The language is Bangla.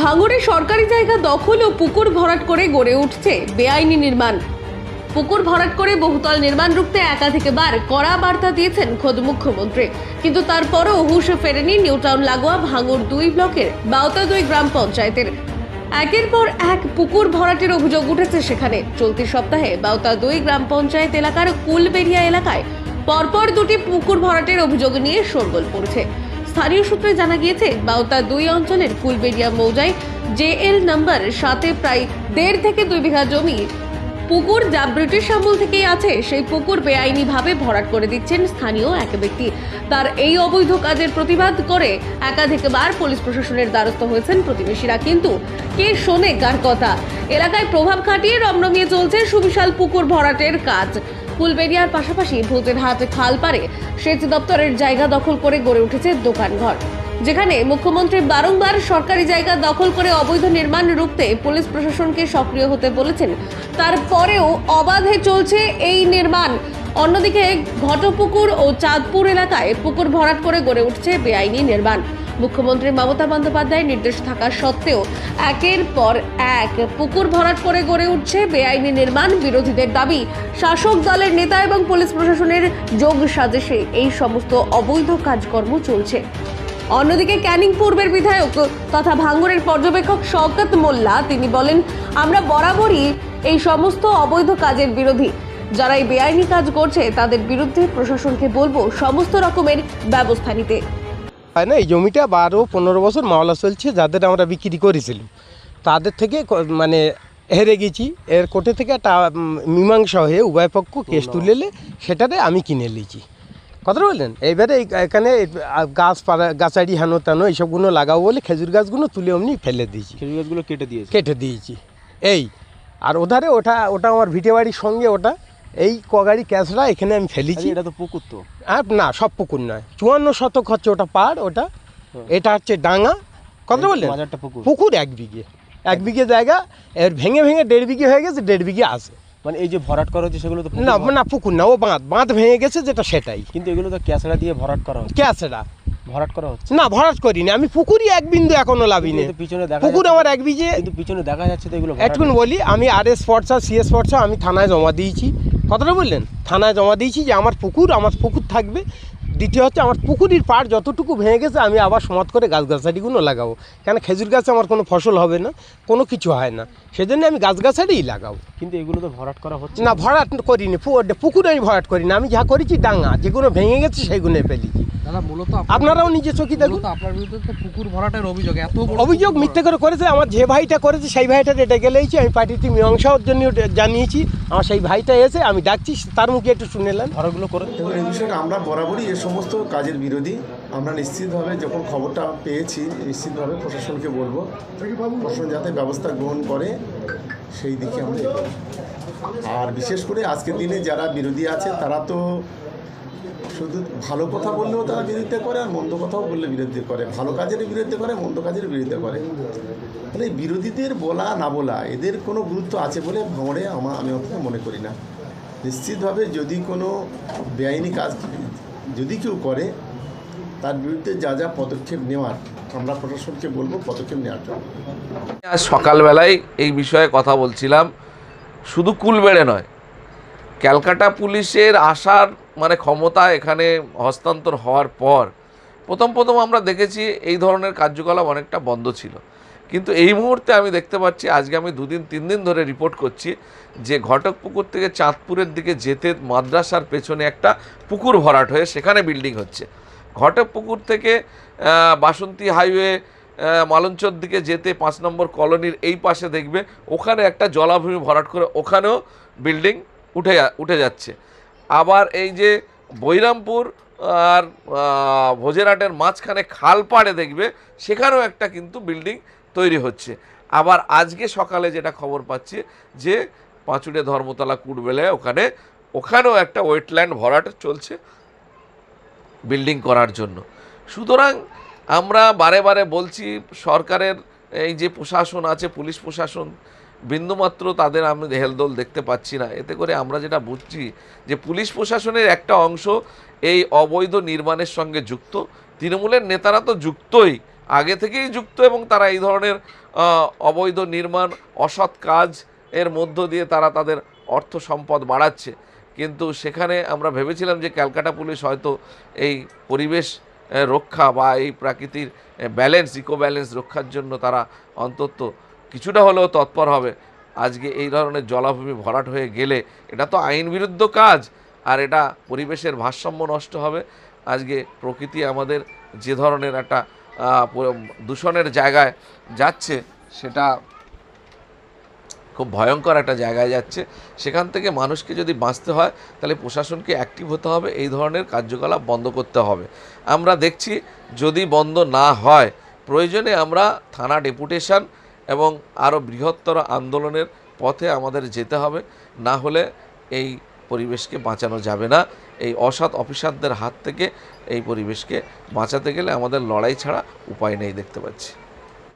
ভাঙড়ে সরকারি জায়গা দখল ও পুকুর ভরাট করে গড়ে উঠছে বেআইনি নির্মাণ। পুকুর ভরাট করে বহুতল নির্মাণ রুখতে একাধিকবার কড়া বার্তা দিয়েছেন খোদ মুখ্যমন্ত্রী। কিন্তু তারপরও হুশ ফেরেনি নিউটাউন লাগোয়া ভাঙড় দুই ব্লকের বাউতা দুই গ্রাম পঞ্চায়েতের। একের পর এক পুকুর ভরাটের অভিযোগ উঠেছে সেখানে। চলতি সপ্তাহে বাউতা দুই গ্রাম পঞ্চায়েত এলাকার কুলবেরিয়া এলাকায় পরপর দুটি পুকুর ভরাটের অভিযোগ নিয়ে শোরগোল পড়েছে। স্থানীয় সূত্রে জানা গিয়েছে, বাউতা দুই অঞ্চলের কুলবেরিয়া মৌজায় জেএল নাম্বার সাথে প্রায় দেড় থেকে দুই বিঘা জমি। পুকুর যা ব্রিটিশ আমল থেকেই আছে, সেই পুকুর বেআইনিভাবে ভরাট করে দিচ্ছেন স্থানীয় এক ব্যক্তি। তার এই অবৈধ কাজের প্রতিবাদ করে একাধিকবার পুলিশ প্রশাসনের দ্বারস্থ হয়েছেন প্রতিবেশীরা। কিন্তু কে শোনে কার কথা? এলাকায় প্রভাব খাটিয়ে রমরমিয়ে চলছে সুবিশাল পুকুর ভরাটের কাজ। ফুলবেরিয়ার পাশাপাশি ভূতের হাট খাল পারে সেচ দপ্তরের জায়গা দখল করে গড়ে উঠেছে দোকানঘর, যেখানে মুখ্যমন্ত্রী বারংবার সরকারি জায়গা দখল করে অবৈধ নির্মাণ রুখতে পুলিশ প্রশাসনকে সক্রিয় হতে বলেছেন। তারপরেও অবাধে চলছে এই নির্মাণ। অন্যদিকে ঘটপুকুর ও চাঁদপুর এলাকায় পুকুর ভরাট করে গড়ে উঠছে বেআইনি নির্মাণ। মুখ্যমন্ত্রী মমতা বন্দ্যোপাধ্যায়ের নির্দেশ থাকা সত্ত্বেও একের পর এক পুকুর ভরাট করে গড়ে উঠছে বেআইনি নির্মাণ বিরোধীদের দাবি। শাসক দলের নেতা এবং পুলিশ প্রশাসনের যোগ সাজেশে এই সমস্ত অবৈধ কাজকর্ম চলছে। অন্যদিকে ক্যানিং পূর্বের বিধায়ক তথা ভাঙ্গুরের পর্যবেক্ষক শওকত মোল্লা, তিনি বলেন, আমরা বরাবরই এই সমস্ত অবৈধ কাজের বিরোধী। যারা এই বেআইনি কাজ করছে, তাদের বিরুদ্ধে প্রশাসনকে বলব সমস্ত রকমের ব্যবস্থা নিতে। হয় না এই জমিটা বারো পনেরো বছর মামলা চলছে যাদের আমরা বিক্রি করেছিলাম। তাদের থেকে মানে হেরে গেছি। এর কোর্টে থেকে একটা মীমাংসা হয়ে উভয় পক্ষ কেস তুলেলে সেটাতে আমি কিনে নিয়েছি। কথা বললেন? এইবারে এই- এখানে গাছ পাড়া গাছাড়ি হানো টানো এইসবগুলো লাগাবো বলে খেজুর গাছগুলো তুলে অমনি ফেলে দিয়েছি। খেজুর গাছগুলো কেটে দিয়েছে। কেটে দিয়েছি। এই আর ওধারে ওটা ওটা আমার ভিটে বাড়ির সঙ্গে ওটা এই কগাড়ি ক্যাশরা এখানে আমি ফেলেছি। এটা তো পুকুর তো। আর না সব পুকুর নয়। চুয়ান্ন শতক হচ্ছে ওটা পাড় ওটা। এটা হচ্ছে ডাঙা। কথা বললেন? পুকুর। পুকুর এক বিঘে। এক বিঘে জায়গা এর ভেঙে ভেঙে দেড় বিঘে হয়ে গেছে দেড় বিঘে আছে। মানে এই যে ভরাট করা হচ্ছে সেগুলো তো না না পুকুর না ও বাঁধ। বাঁধ ভেঙে গেছে যেটা সেটাই। কিন্তু এগুলো তো ক্যাসড়া দিয়ে ভরাট করা হচ্ছে। ক্যাসেরা ভরাট করা হচ্ছে? না ভরাট করিনি। আমি পুকুরই এক বিন্দু এখনও লাভিনি পিছনে দেখা পুকুর আমার এক বিঘে। কিন্তু পিছনে দেখা যাচ্ছে তো এগুলো একটুকুন বলি আমি আর এস ফর্সা সি এস ফর্সা আমি থানায় জমা দিয়েছি। কথাটা বললেন? থানায় জমা দিয়েছি যে আমার পুকুর আমার পুকুর থাকবে। দ্বিতীয় হচ্ছে আমার পুকুরির পাড় যতটুকু ভেঙে গেছে আমি আবার সমাত করে গাছগাছাড়িগুলো লাগাবো। কেন খেজুর গাছে আমার কোনো ফসল হবে না কোনো কিছু হয় না। সেজন্য আমি গাছগাছাড়িই লাগাবো। কিন্তু এগুলো তো ভরাট করা হচ্ছে না। ভরাট করিনি। পুকুরে আমি ভরাট করি না আমি যা করেছি ডাঙা যেগুলো ভেঙে গেছে সেগুলো ফেলেছি। দাদা মূলত আপনারাও নিজে চোখে দেখুন। আপনার বিরুদ্ধে তো পুকুর ভরাটের অভিযোগ এত অভিযোগ মিথ্যে করে করেছে আমার যে ভাইটা করেছে সেই ভাইটা এটা গেলেইছি আমি পার্টিতে মীমাংসার জন্য জানিয়েছি আমার সেই ভাইটা এসে আমি ডাকছি তার মুখে একটু শুনেলাম করে দেখুন এই বিষয়টা আমরা বরাবরই এ সমস্ত কাজের বিরোধী। আমরা নিশ্চিতভাবে যখন খবরটা পেয়েছি নিশ্চিতভাবে প্রশাসনকে বলব প্রশাসন যাতে ব্যবস্থা গ্রহণ করে সেই দিকে আমরা আর বিশেষ করে আজকের দিনে যারা বিরোধী আছে তারা তো শুধু ভালো কথা বললেও তারা বিরোধিতা করে আর মন্দ কথাও বললে বিরোধিতা করে। ভালো কাজের বিরোধিতা করে, মন্দ কাজের বিরোধিতা করে। তাহলে বিরোধীদের বলা, না বলা, এদের কোনো গুরুত্ব আছে বলে ভাঙড়ে আমার আমি অন্তত মনে করি না। নিশ্চিতভাবে যদি কোনো বেআইনি কাজ যদি কেউ করে, তার বিরুদ্ধে যা যা পদক্ষেপ নেওয়ার, আমরা প্রশাসনকে বলব পদক্ষেপ নেওয়ার জন্য। আজ সকালবেলায় এই বিষয়ে কথা বলছিলাম। শুধু কুলবেড়ে নয় ক্যালকাটা পুলিশের আসার মানে ক্ষমতা এখানে হস্তান্তর হওয়ার পর প্রথম প্রথম আমরা দেখেছি এই ধরনের কার্যকলাপ অনেকটা বন্ধ ছিল। কিন্তু এই মুহূর্তে আমি দেখতে পাচ্ছি, আজকে আমি দুদিন, তিন দিন ধরে রিপোর্ট করছি যে ঘটকপুকুর থেকে চাঁদপুরের দিকে যেতে মাদ্রাসার পেছনে একটা পুকুর ভরাট হয়ে সেখানে বিল্ডিং হচ্ছে। ঘটকপুকুর থেকে বাসন্তী হাইওয়ে মালঞ্চর দিকে যেতে পাঁচ নম্বর কলোনির এই পাশে দেখবে ওখানে একটা জলাভূমি ভরাট করে ওখানেও বিল্ডিং উঠে উঠে যাচ্ছে। আবার এই যে বৈরামপুর আর আহ, ভোজেরহাটের মাঝখানে খাল পাড়ে দেখবে সেখানেও একটা কিন্তু বিল্ডিং তৈরি হচ্ছে। আবার আজকে সকালে যেটা খবর পাচ্ছি যে পাঁচুড়ে ধর্মতলা কুটবেলে ওখানে ওখানেও একটা ওয়েটল্যান্ড ভরাট চলছে বিল্ডিং করার জন্য। সুতরাং আমরা বারে বারে বলছি সরকারের এই যে প্রশাসন আছে পুলিশ প্রশাসন বিন্দুমাত্র তাদের আমি হেলদোল দেখতে পাচ্ছি না। এতে করে আমরা যেটা বুঝছি যে পুলিশ প্রশাসনের একটা অংশ এই অবৈধ নির্মাণের সঙ্গে যুক্ত। তৃণমূলের নেতারা তো যুক্তই, আগে থেকেই যুক্ত এবং তারা এই ধরনের অবৈধ নির্মাণ, অসৎ কাজ এর মধ্য দিয়ে তারা তাদের অর্থ সম্পদ বাড়াচ্ছে। কিন্তু সেখানে আমরা ভেবেছিলাম যে ক্যালকাটা পুলিশ হয়তো এই পরিবেশ রক্ষা বা এই প্রাকৃতির ব্যালেন্স ইকো ব্যালেন্স রক্ষার জন্য তারা অন্তত কিছুটা হলেও তৎপর হবে। আজকে এই ধরনের জলাভূমি ভরাট হয়ে গেলে এটা তো আইন বিরুদ্ধ কাজ, আর এটা পরিবেশের ভারসাম্য নষ্ট হবে। আজকে প্রকৃতি আমাদের যে ধরনের একটা দূষণের জায়গায় যাচ্ছে, সেটা খুব ভয়ঙ্কর একটা জায়গায় যাচ্ছে। সেখান থেকে মানুষকে যদি বাঁচতে হয়, তাহলে প্রশাসনকে অ্যাক্টিভ হতে হবে, এই ধরনের কার্যকলাপ বন্ধ করতে হবে। আমরা দেখছি যদি বন্ধ না হয়, প্রয়োজনে আমরা থানা ডেপুটেশন এবং আরও বৃহত্তর আন্দোলনের পথে আমাদের যেতে হবে। না হলে এই পরিবেশকে বাঁচানো যাবে না। এই অসৎ অফিসারদের হাত থেকে এই পরিবেশকে বাঁচাতে গেলে আমাদের লড়াই ছাড়া উপায় নেই দেখতে পাচ্ছি।